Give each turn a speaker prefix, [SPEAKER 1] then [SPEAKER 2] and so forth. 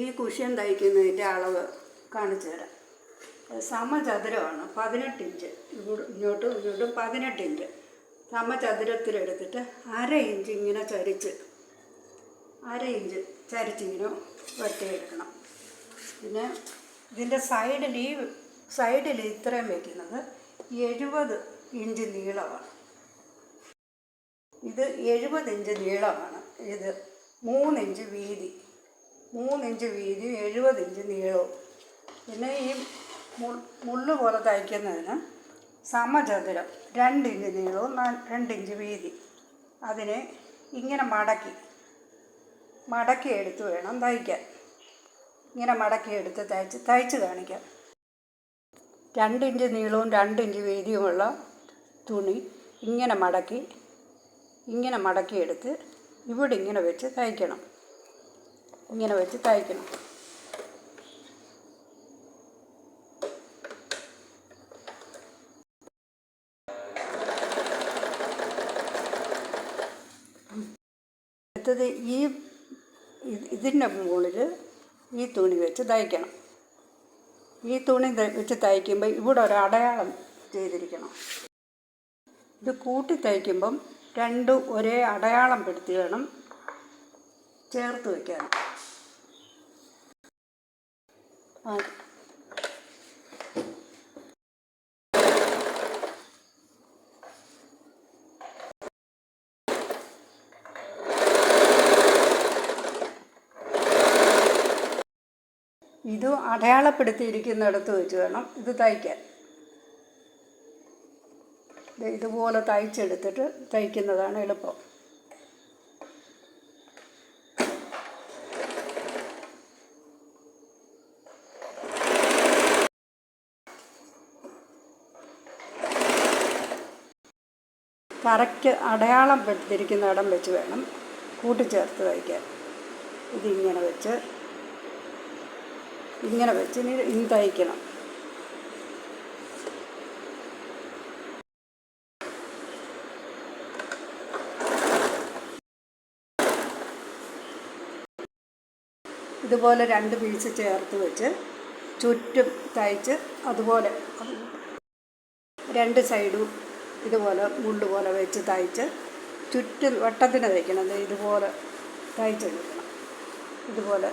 [SPEAKER 1] ഈ കുഷ്യൻ തയ്ക്കുന്നതിന്റെ അളവ് കാണിച്ചു തരാം. സമചതുരമാണ് പതിനെട്ട് ഇഞ്ച് ഇങ്ങോട്ടും ഇങ്ങോട്ടും പതിനെട്ട് ഇഞ്ച് സമചതുരത്തിലെടുത്തിട്ട് അര ഇഞ്ച് ഇങ്ങനെ ചരിച്ച് അര ഇഞ്ച് ചരിച്ചിങ്ങനെ വെട്ടിയെടുക്കണം. പിന്നെ ഇതിന്റെ സൈഡിൽ ഈ സൈഡിൽ ഇത്രയും വയ്ക്കുന്നത് എഴുപത് ഇഞ്ച് നീളമാണ്. ഇത് എഴുപത് ഇഞ്ച് നീളമാണ്. ഇത് മൂന്നിഞ്ച് വീതി. മൂന്നിഞ്ച് വീതിയും എഴുപത് ഇഞ്ച് നീളവും. പിന്നെ ഈ മുള്ളു പോലെ തയ്ക്കുന്നതിന് സമചതുരം രണ്ട് ഇഞ്ച് നീളവും രണ്ടിഞ്ച് വീതി. അതിനെ ഇങ്ങനെ മടക്കി മടക്കി എടുത്ത് വേണം തയ്ക്കാൻ. ഇങ്ങനെ മടക്കി എടുത്ത് തയ്ച്ച് തയ്ച്ച് കാണിക്കാം. രണ്ട് ഇഞ്ച് നീളവും രണ്ട് ഇഞ്ച് വീതിയുമുള്ള തുണി ഇങ്ങനെ മടക്കി ഇങ്ങനെ മടക്കിയെടുത്ത് ഇവിടെ ഇങ്ങനെ വെച്ച് തയ്ക്കണം. ഇങ്ങനെ വെച്ച് തയ്ക്കണം. അടുത്തത് ഈ ഇത് ഇതിന്റെ മുകളിൽ ഈ തുണി വെച്ച് തയ്ക്കണം. ഈ തുണി വെച്ച് തയ്ക്കുമ്പോൾ ഇവിടെ ഒരു അടയാളം ചെയ്തിരിക്കണം. ഇത് കൂട്ടി തയ്ക്കുമ്പം രണ്ടും ഒരേ അടയാളം പെടുത്തി വേണം. ചേർത്ത് വയ്ക്കാൻ ഇത് അടയാളപ്പെടുത്തിയിരിക്കുന്നിടത്ത് വെച്ച് വേണം ഇത് തയ്ക്കാൻ. ഇതുപോലെ തയ്ച്ചെടുത്തിട്ട് തയ്ക്കുന്നതാണ് എളുപ്പം. കറക്റ്റ് അടയാളം പെടുത്തിരിക്കുന്ന ഇടം വെച്ച് വേണം കൂട്ടിച്ചേർത്ത് തയ്ക്കാൻ. ഇതിങ്ങനെ വെച്ച് ഇങ്ങനെ വെച്ച് ഇനി ഇനി തയ്ക്കണം. ഇതുപോലെ രണ്ട് പീസ് ചേർത്ത് വെച്ച് ചുറ്റും തയ്ച്ച് അതുപോലെ രണ്ട് സൈഡും ഇതുപോലെ മുള്ള് പോലെ വെച്ച് തയ്ച്ച് ചുറ്റും വട്ടത്തിന് തയ്ക്കണം. ഇതുപോലെ തയ്ച്ചെടുക്കണം ഇതുപോലെ